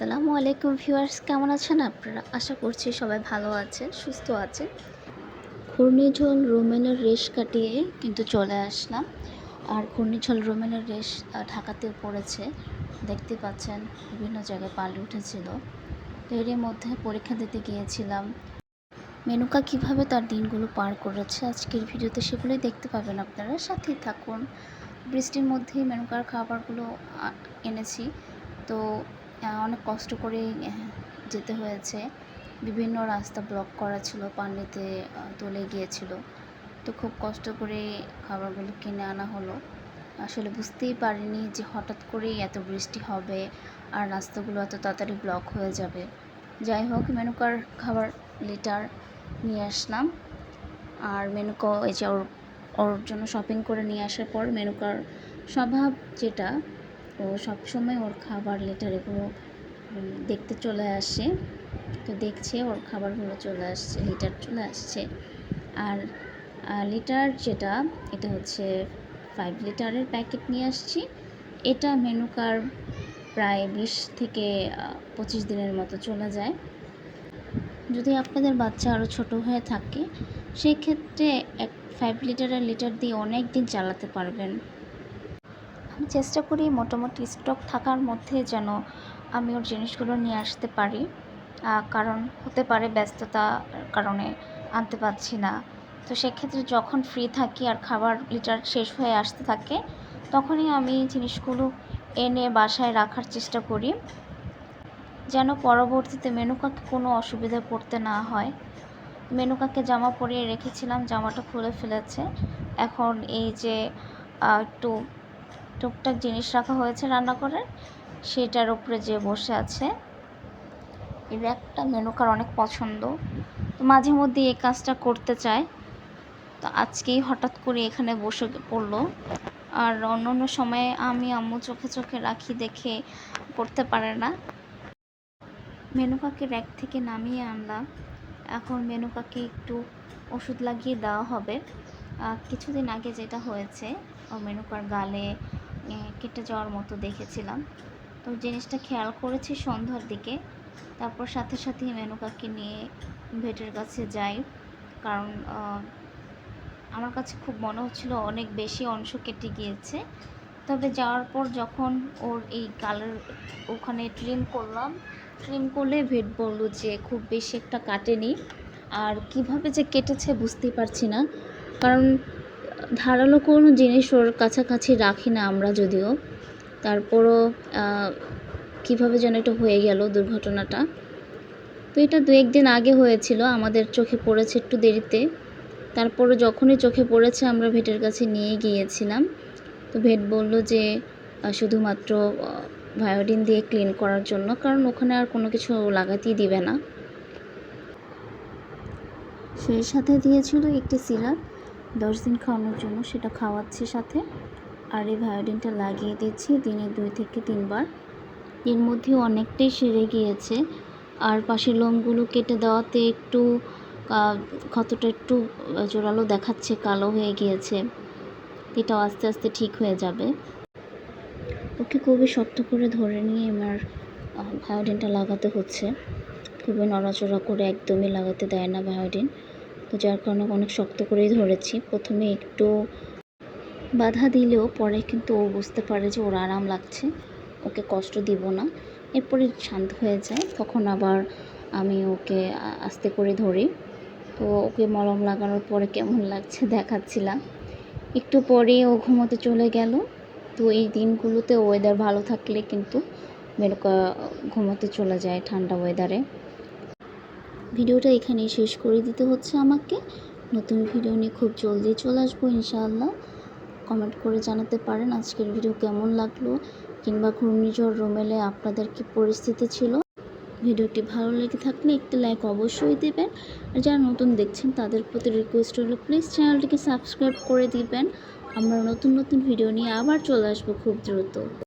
আসসালামু আলাইকুম ভিউয়ার্স, কেমন আছেন আপনারা? আশা করছি সবাই ভালো আছেন, সুস্থ আছেন। ঘূর্ণিঝড় রোমেনের রেশ কাটিয়ে কিন্তু চলে আসলাম। আর ঘূর্ণিঝড় রোমেনের রেশ ঢাকাতেও পড়েছে। দেখতে পাচ্ছেন, বিভিন্ন জায়গায় পাল্টে উঠেছিল। এরই মধ্যে পরীক্ষা দিতে গিয়েছিলাম। মেনুকা কীভাবে তার দিনগুলো পার করেছে আজকের ভিডিওতে সেগুলোই দেখতে পাবেন আপনারা। সাথেই থাকুন। বৃষ্টির মধ্যেই মেনুকার খাবারগুলো এনেছি। তো অনেক কষ্ট করে যেতে হয়েছে। বিভিন্ন রাস্তা ব্লক করা ছিল, পানিতে তলে গিয়েছিল। তো খুব কষ্ট করে খাবারগুলো কিনে আনা হলো। আসলে বুঝতেই পারিনি যে হঠাৎ করেই এত বৃষ্টি হবে আর রাস্তাগুলো এত তাড়াতাড়ি ব্লক হয়ে যাবে। যাই হোক, মেনুকার খাবার লিটার নিয়ে আসলাম। আর মেনুকা, এই যে ওর ওর জন্য শপিং করে নিয়ে আসার পর মেনুকার স্বভাব যেটা ও সবসময় ওর খাবার লিটার এগুলো দেখতে চলে আসে। তো দেখছে ওর খাবারগুলো চলে আসছে লিটার চলে আসছে। আর লিটার যেটা, এটা হচ্ছে ফাইভ লিটারের প্যাকেট নিয়ে আসছি। এটা মেনুকার প্রায় বিশ থেকে পঁচিশ দিনের মতো চলে যায়। যদি আপনাদের বাচ্চা আরও ছোট হয়ে থাকে সেই ক্ষেত্রে এক ফাইভ লিটারের লিটার দিয়ে অনেক দিন চালাতে পারবেন। আমি চেষ্টা করি মোটামুটি স্টক থাকার মধ্যে যেন আমি ওর জিনিসগুলো নিয়ে আসতে পারি। কারণ হতে পারে ব্যস্ততার কারণে আনতে পারছি না। তো সেক্ষেত্রে যখন ফ্রি থাকি আর খাবার লিটার শেষ হয়ে আসতে থাকে, তখনই আমি জিনিসগুলো এনে বাসায় রাখার চেষ্টা করি। যেন পরবর্তীতে মেনুকাকে কোনো অসুবিধায় পড়তে না হয়। মেনুকাকে জামা পরিয়ে রেখেছিলাম, জামাটা খুলে ফেলেছে। এখন এই যে একটু টুকটাক জিনিস রাখা হয়েছে রান্না করে। সেটার উপরে যে বসে আছে। এই র্যাকটা মেনুকার অনেক পছন্দ। তো মাঝে মধ্যে এই কাজটা করতে চায়। তো আজকেই হঠাৎ করে এখানে বসে পড়ল। আর অন্য অন্য সময়ে আমি আম্মু চোখে চোখে রাখি দেখে করতে পারে না। মেনুকাকে র্যাক থেকে নামিয়ে আনলাম। এখন মেনুকাকে একটু ওষুধ লাগিয়ে দেওয়া হবে। কিছুদিন আগে যেটা হয়েছে, ও মেনুকার গালে কেটে যাওয়ার মতো দেখেছিলাম। তো জিনিসটা খেয়াল করেছি সন্ধ্যার দিকে। তারপর সাথে সাথে মেনুকাকে নিয়ে ভেটের কাছে যাই। কারণ আমার কাছে খুব মনে হচ্ছিল অনেক বেশি অংশ কেটে গিয়েছে। তবে যাওয়ার পর যখন ওর এই কালার ওখানে ট্রিম করলাম ট্রিম করলে ভেট বলল যে খুব বেশি একটা কাটেনি। আর কীভাবে যে কেটেছে বুঝতেই পারছি না। কারণ ধারালো কোনো জিনিস ওর কাছাকাছি রাখি না আমরা যদিও। তারপরও কীভাবে যেন এটা হয়ে গেল দুর্ঘটনাটা। তো এটা দু একদিন আগে হয়েছিল, আমাদের চোখে পড়েছে একটু দেরিতে। তারপরে যখনই চোখে পড়েছে, আমরা ভেটের কাছে নিয়ে গিয়েছিলাম। তো ভেট বলল যে শুধুমাত্র ভায়োডিন দিয়ে ক্লিন করার জন্য, কারণ ওখানে আর কোনো কিছু লাগাতেই দিবে না। সেই সাথে দিয়েছিল একটি সিরাপ। দশ দিন খাওয়ানোর জন্য সেটা খাওয়াচ্ছি সাথে। আর এই ভায়োডিনটা লাগিয়ে দিচ্ছি দিনে দুই থেকে তিনবার। এর মধ্যে অনেকটাই সেরে গিয়েছে। আর পাশের লোমগুলো কেটে দেওয়াতে একটু ক্ষতটা একটু জোরালো দেখাচ্ছে, কালো হয়ে গিয়েছে। এটাও আস্তে আস্তে ঠিক হয়ে যাবে। ওকে খুবই শক্ত করে ধরে নিয়ে আমার ভায়োডিনটা লাগাতে হচ্ছে। খুবই নড়াচড়া করে একদমই লাগাতে দেয় না ভায়োডিন তো যার কারণে অনেক শক্ত করেই ধরেছি। প্রথমে একটু বাধা দিলেও পরে কিন্তু ও বুঝতে পারে যে ওর আরাম লাগছে। ওকে কষ্ট দিব না। এরপরে শান্ত হয়ে যায়। তখন আবার আমি ওকে আস্তে করে ধরি। তো ওকে মলম লাগানোর পরে কেমন লাগছে দেখাচ্ছিলাম। একটু পরে ও ঘুমোতে চলে গেল। তো এই দিনগুলোতে ওয়েদার ভালো থাকলে কিন্তু মেরুকা ঘুমোতে চলে যায় ঠান্ডা ওয়েদারে ভিডিওটা এখানেই শেষ করে দিতে হচ্ছে আমাকে। নতুন ভিডিও নিয়ে খুব জলদি চলে আসব ইনশাআল্লাহ। কমেন্ট করে জানাতে পারেন আজকের ভিডিও কেমন লাগল, কিংবা ঘূর্ণিঝড় রোমেলে আপনাদের কি পরিস্থিতি ছিল। ভিডিওটি ভালো লেগে থাকলে একটি লাইক অবশ্যই দেবেন। আর যারা নতুন দেখছেন, তাদের প্রতি রিকোয়েস্ট হলো প্লিজ চ্যানেলটিকে সাবস্ক্রাইব করে দিবেন। আমরা নতুন নতুন ভিডিও নিয়ে আবার চলে আসব খুব দ্রুত।